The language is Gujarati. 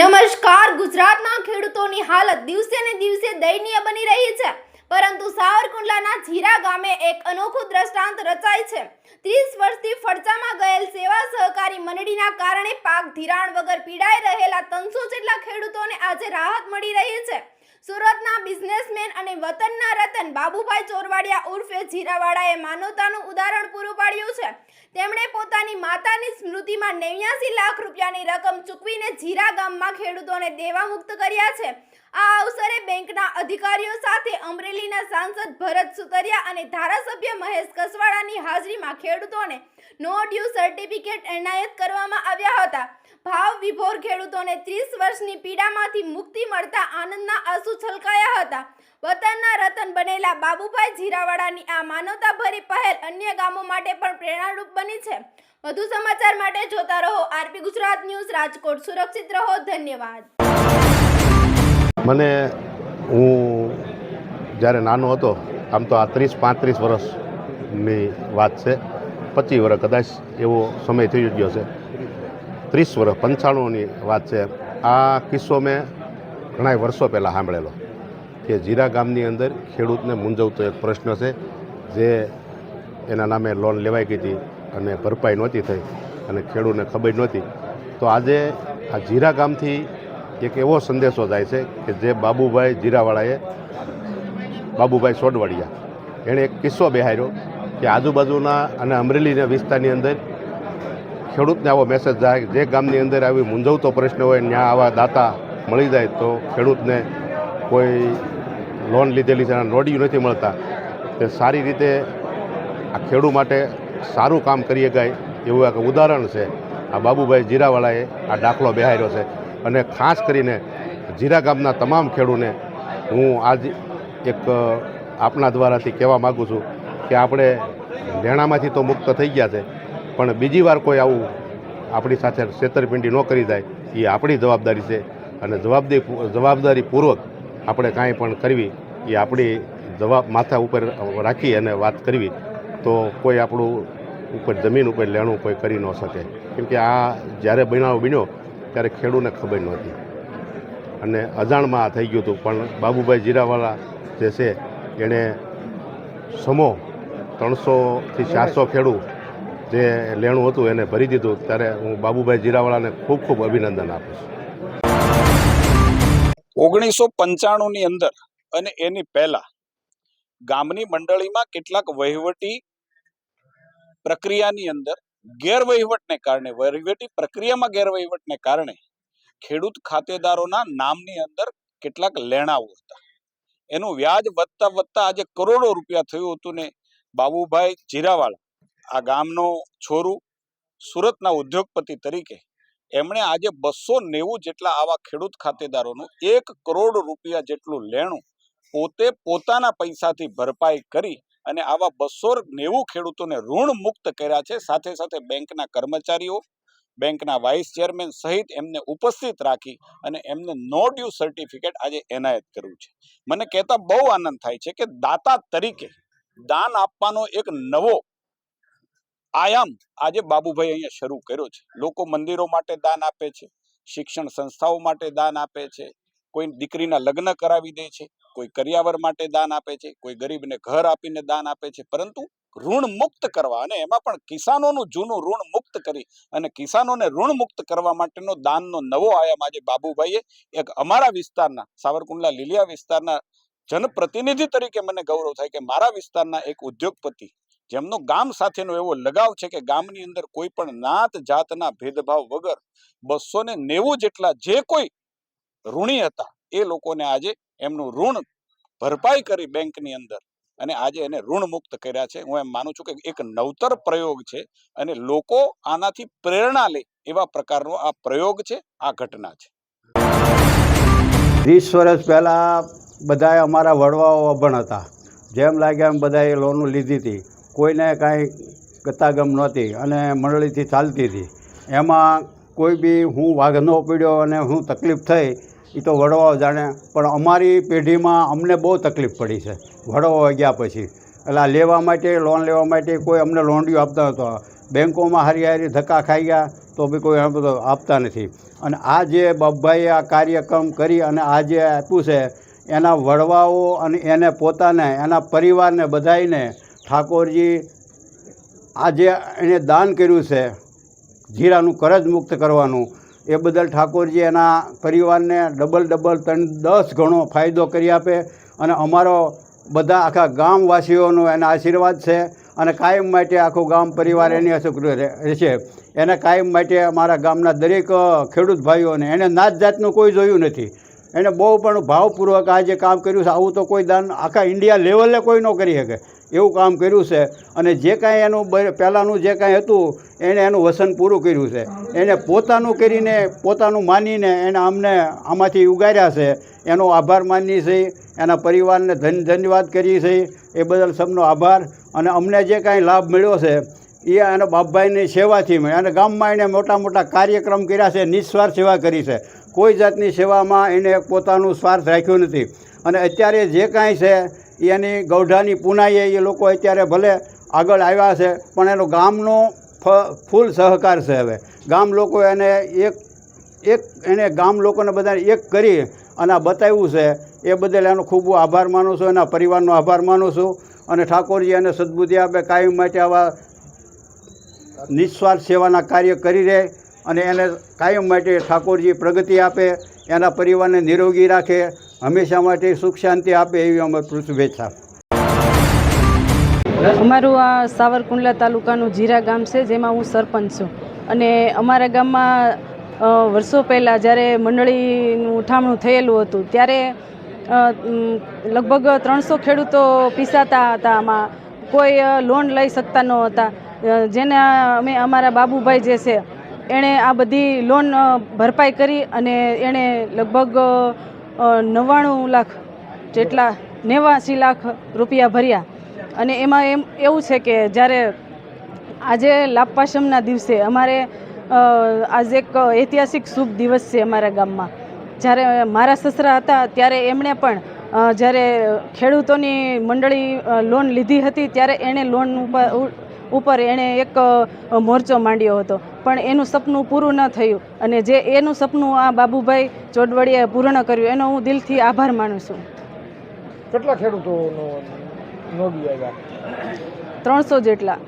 નમસ્કાર, ગુજરાતના ખેડૂતોની હાલત દિવસે ને દિવસે દયનીય બની રહી છે. પરંતુ સાવરકુંડલાના જીરા ગામે એક અનોખું દ્રષ્ટાંત રચાય છે. ત્રીસ વર્ષથી ફડચામાં ગયેલ સેવા સહકારી મંડળીના કારણે પાક ધિરાણ વગર પીડાઈ રહેલા ત્રણસો જેટલા ખેડૂતોને આજે રાહત મળી રહી છે. સુરતના બિઝનેસમેન અને વતનના રતન બાબુભાઈ ચોરવાડિયા ઉર્ફે જીરાવાડાએ માનવતાનું ઉદાહરણ પૂરું પાડ્યું છે. તેમણે પોતાની માતાની સ્મૃતિમાં નેવ્યાસી લાખ રૂપિયાની રકમ ચૂકવીને જીરા ગામમાં ખેડૂતોને દેવા મુક્ત કર્યા છે. આ અવસરે બેંકના અધિકારીઓ સાથે અમરેલીના સાંસદ ભરત સુતરિયા અને ધારાસભ્ય મહેશ કસવાડાની હાજરીમાં ખેડૂતોને નો ડ્યુ સર્ટિફિકેટ એનાયત કરવામાં આવ્યા હતા. ભાવ વિભોર ખેડૂતોને ત્રીસ વર્ષની પીડામાંથી મુક્તિ મળતા આનંદના આંસુ છલકાયા હતા. વતનના રતન બનેલા બાબુભાઈ જીરાવાડાની આ માનવતાભરી પહેલ અન્ય ગામો માટે પણ પ્રેરણારૂપ બની છે. વધુ સમાચાર માટે જોતા રહો આરપી ગુજરાત ન્યૂઝ રાજકોટ. સુરક્ષિત રહો. ધન્યવાદ. મને હું જ્યારે નાનો હતો, આમ તો આ ત્રીસ પાંત્રીસ વર્ષની વાત છે, પચીસ વર્ષ કદાચ એવો સમય થઈ ગયો છે. ત્રીસ વર્ષ પંચાણુંની વાત છે. આ કિસ્સો મેં ઘણા વર્ષો પહેલાં સાંભળેલો કે જીરા ગામની અંદર ખેડૂતને મૂંઝવતો એક પ્રશ્ન છે, જે એના નામે લોન લેવાઈ ગઈ હતી અને ભરપાઈ નહોતી થઈ અને ખેડૂતને ખબર નહોતી. તો આજે આ જીરા ગામથી એક એવો સંદેશો જાય છે કે જે બાબુભાઈ જીરાવાળાએ બાબુભાઈ સોડવાડિયા એણે એક કિસ્સો બેહાર્યો કે આજુબાજુના અને અમરેલીના વિસ્તારની અંદર ખેડૂતને આવો મેસેજ જાય જે ગામની અંદર આવી મૂંઝવતો પ્રશ્ન હોય ત્યાં આવા દાતા મળી જાય તો ખેડૂતને કોઈ લોન લીધેલી છે નોડિયું નથી મળતા. તે સારી રીતે આ ખેડૂત માટે સારું કામ કરી શકાય એવું એક ઉદાહરણ છે. આ બાબુભાઈ જીરાવાળાએ આ દાખલો બેહાર્યો છે. અને ખાસ કરીને જીરા ગામના તમામ ખેડૂને હું આજ એક આપના દ્વારાથી કહેવા માગું છું કે આપણે લેણામાંથી તો મુક્ત થઈ ગયા છે, પણ બીજી વાર કોઈ આવું આપણી સાથે છેતરપિંડી ન કરી જાય, એ આપણી જવાબદારી છે અને જવાબદારી જવાબદારીપૂર્વક આપણે કાંઈ પણ કરવી, એ આપણી જવાબ માથા ઉપર રાખી અને વાત કરવી, તો કોઈ આપણું ઉપર જમીન ઉપર લેણું કોઈ કરી ન શકે. કેમ કે આ જ્યારે બનાવ બન્યો ત્યારે ખેડૂને ખબર નહોતી. અને અજાણમાં આ થઈ ગયું હતું. પણ બાબુભાઈ જીરાવાળા જે છે, એણે સમો ત્રણસોથી ચારસો ખેડૂત જે લેણું હતું એને ભરી દીધું. ત્યારે હું બાબુભાઈ જીરાવાળાને ખૂબ ખૂબ અભિનંદન આપું છું. ઓગણીસો પંચાણુંની અંદર અને એની પહેલા ગામની મંડળીમાં કેટલાક વહીવટી પ્રક્રિયાની અંદર ગેરવહીવટને કારણે, વહીવટી પ્રક્રિયામાં ગેરવહીવટને કારણે ખેડૂત ખાતેદારોના નામની અંદર કેટલાક લેણાઓ હતા. એનું વ્યાજ વધતા વધતા આજે કરોડો રૂપિયા થયું હતું ને બાબુભાઈ જીરાવાળા, આ ગામનો છોરું, સુરતના ઉદ્યોગપતિ તરીકે એમણે આજે બસો નેવું જેટલા આવા ખેડૂત ખાતેદારોનું એક કરોડ રૂપિયા જેટલું લેણું પોતે પોતાના પૈસાથી ભરપાઈ કરી અને આવા બસો નેવું ખેડૂતોને ઋણ મુક્ત કર્યા છે. સાથે સાથે બેંકના કર્મચારીઓ, બેંકના વાઇસ ચેરમેન સહિત એમને ઉપસ્થિત રાખી અને એમને નો ડ્યુ સર્ટિફિકેટ આજે એનાયત કર્યું છે. મને કહેતા બહુ આનંદ થાય છે કે દાતા તરીકે દાન આપવાનો એક નવો આયામ આજે બાબુભાઈ અહીંયા શરૂ કર્યો છે. લોકો મંદિરો માટે દાન આપે છે, શિક્ષણ સંસ્થાઓ માટે દાન આપે છે, કોઈ દીકરીના લગ્ન કરાવી દે છે. કોઈ કરિયાવર માટે દાન આપે છે, કોઈ ગરીબને ઘર આપીને દાન આપે છે, પરંતુ ઋણ મુક્ત કરવા અને એમાં પણ કિસાનોનું જૂનું ઋણ મુક્ત કરી અને કિસાનોને ઋણ મુક્ત કરવા માટેનો દાનનો નવો આયામ આજે બાબુભાઈએ એક અમારા વિસ્તારના સાવરકુંડલા લીલિયા વિસ્તારના જનપ્રતિનિધિ તરીકે મને ગૌરવ થાય કે મારા વિસ્તારના એક ઉદ્યોગપતિ, જેમનો ગામ સાથેનો એવો લગાવ છે કે ગામની અંદર કોઈ પણ નાત જાતના ભેદભાવ વગર બસો ને નેવું જેટલા જે કોઈ ઋણી હતા, એ લોકોને આજે એમનું ઋણ ભરપાઈ કરી બેંકની અંદર. અને આજે એને ઋણ મુક્ત કર્યા છે. હું એમ માનું છું કે એક નવતર પ્રયોગ છે અને લોકો આનાથી પ્રેરણા લે એવા પ્રકારનો આ પ્રયોગ છે, આ ઘટના છે. ત્રીસ વર્ષ પહેલાં બધા અમારા વડવાઓ અભણ હતા. જેમ લાગ્યા એમ બધાએ લોન લીધી હતી. કોઈને કાંઈ ગતાગમ નહોતી અને મંડળીથી ચાલતી હતી. એમાં કોઈ બી હું વાઘ ન પડ્યો અને હું તકલીફ થઈ એ તો વડવાઓ જાણે, પણ અમારી પેઢીમાં અમને બહુ તકલીફ પડી છે. વડવાઓ ગયા પછી. એટલે લેવા માટે લોન લેવા માટે કોઈ અમને લોન્ડીઓ આપતા નહોતો. બેંકોમાં હારી હારી ધક્કા ખાઈ ગયા, તો બી કોઈ બધો આપતા નથી. અને આ જે બાપભાઈએ આ કાર્યક્રમ કરી અને આ જે આપ્યું છે, એના વડવાઓ અને એને પોતાને, એના પરિવારને બધાઈને ઠાકોરજી, આ જે એણે દાન કર્યું છે, જીરાનું કરજ મુક્ત કરવાનું એ બદલ ઠાકોરજી એના પરિવારને ડબલ ડબલ ત્રણ દસ ગણો ફાયદો કરી આપે અને અમારો બધા આખા ગામવાસીઓનો એના આશીર્વાદ છે અને કાયમ માટે આખું ગામ પરિવાર એની અસુકૃત રહેશે. એને કાયમ માટે અમારા ગામના દરેક ખેડૂત ભાઈઓને એને નાત જાતનું કોઈ જોયું નથી. એને બહુ પણ ભાવપૂર્વક આ જે કામ કર્યું છે, આવું તો કોઈ દાન આખા ઇન્ડિયા લેવલે કોઈ ન કરી શકે. એવું કામ કર્યું છે. અને જે કાંઈ એનું પહેલાંનું જે કાંઈ હતું એણે એનું વસન પૂરું કર્યું છે. એને પોતાનું કરીને, પોતાનું માનીને એને અમને આમાંથી ઉગાર્યા છે. એનો આભાર માનીએ છીએ. એના પરિવારને ધન, ધન્યવાદ કરીએ છીએ. એ બદલ સૌનો આભાર. અને અમને જે કાંઈ લાભ મળ્યો છે, એ અને બાપભાઈની સેવાથી અને ગામમાં એણે મોટા મોટા કાર્યક્રમ કર્યા છે, નિસ્વાર્થ સેવા કરી છે. કોઈ જાતની સેવામાં એણે પોતાનું સ્વાર્થ રાખ્યું નથી. અને અત્યારે જે કાંઈ છે એની ગૌઢાની પુનાઈએ એ લોકો અત્યારે ભલે આગળ આવ્યા છે, પણ એનો ગામનો ફ- ફૂલ સહકાર છે હવે. ગામ લોકો એને એક એક, એને ગામ લોકોને બધાને એક કરી અને આ બતાવ્યું છે. એ બદલ એનો ખૂબ આભાર માનું છું, એના પરિવારનો આભાર માનું છું અને ઠાકોરજી એને સદબુદ્ધિ આપે, કાયમ માટે આવા નિસ્વાર્થ સેવાના કાર્ય કરી રહે અને એને કાયમ માટે ઠાકોરજી પ્રગતિ આપે, એના પરિવારને નિરોગી રાખે હંમેશા માટે સુખ શાંતિ આપે એવી અમારી પૃથ્વેચ્છા અમારું આ સાવરકુંડલા તાલુકાનું જીરા ગામ છે, જેમાં હું સરપંચ છું. અને અમારા ગામમાં વર્ષો પહેલાં જ્યારે મંડળીનું ઉઠામણું થયેલું હતું, ત્યારે લગભગ ત્રણસો ખેડૂતો પીસાતા હતા આમાં. કોઈ લોન લઈ શકતા ન હતા. જેને અમે, અમારા બાબુભાઈ જે છે, એણે આ બધી લોન ભરપાઈ કરી અને એણે લગભગ નવ્વાણું લાખ જેટલા નેવાસી લાખ રૂપિયા ભર્યા. અને એમાં એમ, એવું છે કે જ્યારે આજે લાપાશમના દિવસે અમારે આજે એક ઐતિહાસિક શુભ દિવસ છે અમારા ગામમાં. જ્યારે મારા સસરા હતા ત્યારે એમણે પણ જ્યારે ખેડૂતોની મંડળી લોન લીધી હતી ત્યારે એણે લોન ઉપર ઉપર એણે એક મોરચો માંડ્યો હતો. પણ એનું સપનું પૂરું ન થયું અને જે એનું સપનું આ બાબુભાઈ ચોડવડીએ પૂર્ણ કર્યું એનો હું દિલથી આભાર માનું છું. કેટલા ખેડૂતોનો નોંધી આવ્યા? ત્રણસો જેટલા.